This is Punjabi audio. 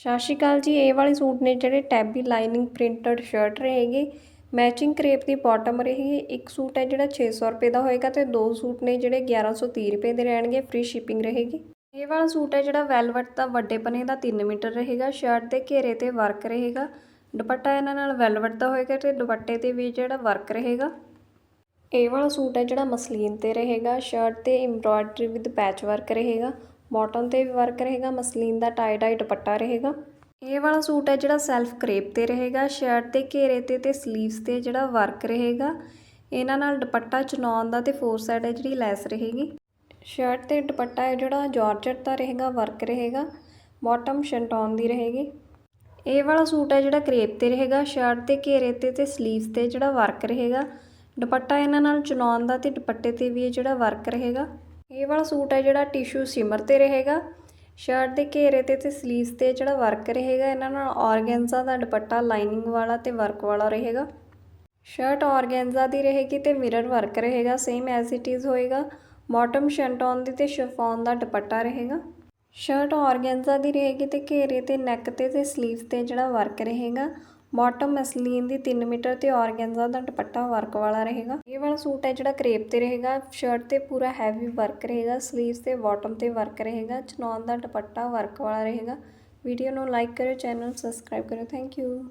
ਸਤਿ ਸ਼੍ਰੀ ਅਕਾਲ ਜੀ, ਇਹ ਵਾਲੇ ਸੂਟ ਨੇ ਜਿਹੜੇ ਟੈਬੀ ਲਾਈਨਿੰਗ ਪ੍ਰਿੰਟਡ ਸ਼ਰਟ ਰਹੇਗੀ। ਮੈਚਿੰਗ ਕਰੇਪ ਦੀ ਬਾਟਮ ਰਹੇਗੀ। ਇੱਕ ਸੂਟ ਹੈ ਜਿਹੜਾ 600 ਰੁਪਏ ਦਾ ਹੋਏਗਾ ਤੇ ਦੋ ਸੂਟ ਨੇ ਜਿਹੜੇ 1130 ਰੁਪਏ ਦੇ ਰਹਿਣਗੇ ਫ੍ਰੀ ਸ਼ਿਪਿੰਗ ਰਹੇਗੀ। ਇਹ ਵਾਲਾ ਸੂਟ ਹੈ ਜਿਹੜਾ ਵੈਲਵਟ ਦਾ ਵੱਡੇ ਪਨੇ ਦਾ 3 ਮੀਟਰ ਰਹੇਗਾ। ਸ਼ਰਟ ਦੇ ਘੇਰੇ ਤੇ ਵਰਕ ਰਹੇਗਾ। ਦੁਪੱਟਾ ਇਹਨਾਂ ਨਾਲ ਵੈਲਵਟ ਦਾ ਹੋਏਗਾ ਤੇ ਦੁਪੱਟੇ ਤੇ ਵੀ ਜਿਹੜਾ ਵਰਕ ਰਹੇਗਾ। ਇਹ ਵਾਲਾ ਸੂਟ ਹੈ ਜਿਹੜਾ ਮਸਲੀਨ ਤੇ ਰਹੇਗਾ। ਸ਼ਰਟ ਤੇ ਐਮਬ੍ਰਾਇਡਰੀ ਵਿਦ ਪੈਚ ਵਰਕ ਰਹੇਗਾ। ਬਾਟਮ ਤੇ ਵੀ ਵਰਕ ਰਹੇਗਾ, ਮਸਲੀਨ ਦਾ ਟਾਈ ਡਾਈ ਦੁਪੱਟਾ ਰਹੇਗਾ। ਇਹ ਵਾਲਾ ਸੂਟ ਹੈ ਜਿਹੜਾ ਸੈਲਫ ਕਰੇਪ ਤੇ ਰਹੇਗਾ ਸ਼ਰਟ ਤੇ ਘੇਰੇ ਤੇ ਤੇ ਸਲੀਵਸ ਤੇ ਜਿਹੜਾ ਵਰਕ ਰਹੇਗਾ। ਇਹਨਾਂ ਨਾਲ ਦੁਪੱਟਾ ਚਨੌਨ ਦਾ ਤੇ ਫੋਰ ਸਾਈਡ ਹੈ ਜਿਹੜੀ ਲੈਸ ਰਹੇਗੀ। ਸ਼ਰਟ ਤੇ ਦੁਪੱਟਾ ਹੈ ਜਿਹੜਾ ਜਾਰਜਟ ਦਾ ਰਹੇਗਾ ਵਰਕ ਰਹੇਗਾ। ਬਾਟਮ ਸ਼ੰਟੌਨ ਦੀ ਰਹੇਗੀ। ਇਹ ਵਾਲਾ ਸੂਟ ਹੈ ਜਿਹੜਾ ਕਰੇਪ ਤੇ ਰਹੇਗਾ ਸ਼ਰਟ ਤੇ ਘੇਰੇ ਤੇ ਤੇ ਸਲੀਵਸ ਤੇ ਜਿਹੜਾ ਵਰਕ ਰਹੇਗਾ। ਦੁਪੱਟਾ ਇਹਨਾਂ ਨਾਲ ਚਨੌਨ ਦਾ ਤੇ ਦੁਪੱਟੇ ਤੇ ਵੀ ਇਹ ਜਿਹੜਾ ਵਰਕ ਰਹੇਗਾ। ਇਹ ਵਾਲਾ ਸੂਟ ਹੈ ਜਿਹੜਾ ਟਿਸ਼ੂ ਸਿਮਰ ਤੇ ਰਹੇਗਾ। ਸ਼ਰਟ ਦੇ ਘੇਰੇ ਤੇ ਤੇ ਸਲੀਵਸ ਤੇ ਜਿਹੜਾ ਵਰਕ ਰਹੇਗਾ, ਇਹਨਾਂ ਨਾਲ ਔਰਗੈਂਜ਼ਾ ਦਾ ਦੁਪੱਟਾ ਲਾਈਨਿੰਗ ਵਾਲਾ ਤੇ ਵਰਕ ਵਾਲਾ ਰਹੇਗਾ। ਸ਼ਰਟ ਔਰਗੈਂਜ਼ਾ ਦੀ ਰਹੇਗੀ ਤੇ ਮਿਰਰ ਵਰਕ ਰਹੇਗਾ ਸੇਮ ਐਜ਼ ਇਟ ਇਜ਼ ਹੋਏਗਾ। ਬਾਟਮ ਸ਼ੰਟੌਨ ਦੀ ਤੇ ਸ਼ਿਫੋਨ ਦਾ ਦੁਪੱਟਾ ਰਹੇਗਾ। ਸ਼ਰਟ ਔਰਗੈਂਜ਼ਾ ਦੀ ਰਹੇਗੀ ਤੇ ਘੇਰੇ ਤੇ ਨੈਕ ਤੇ ਤੇ ਸਲੀਵਸ ਤੇ ਜਿਹੜਾ ਵਰਕ ਰਹੇਗਾ। ਬਾਟਮ ਮਸਲੀਨ ਦੀ 3 ਮੀਟਰ ਤੇ ਔਰਗੈਂਜ਼ਾ ਦਾ ਦੁਪੱਟਾ ਵਰਕ ਵਾਲਾ ਰਹੇਗਾ। ਇਹ ਵਾਲਾ ਸੂਟ ਹੈ ਜਿਹੜਾ ਕਰੇਪ ਤੇ ਰਹੇਗਾ ਸ਼ਰਟ ਤੇ ਪੂਰਾ ਹੈਵੀ ਵਰਕ ਰਹੇਗਾ ਸਲੀਵਸ ਤੇ ਬਾਟਮ ਤੇ ਵਰਕ ਰਹੇਗਾ ਚਨੌਨ ਦਾ ਦੁਪੱਟਾ ਵਰਕ ਵਾਲਾ ਰਹੇਗਾ। ਵੀਡੀਓ ਨੂੰ ਲਾਈਕ ਕਰਿਓ ਚੈਨਲ ਸਬਸਕ੍ਰਾਈਬ ਕਰਿਓ। Thank you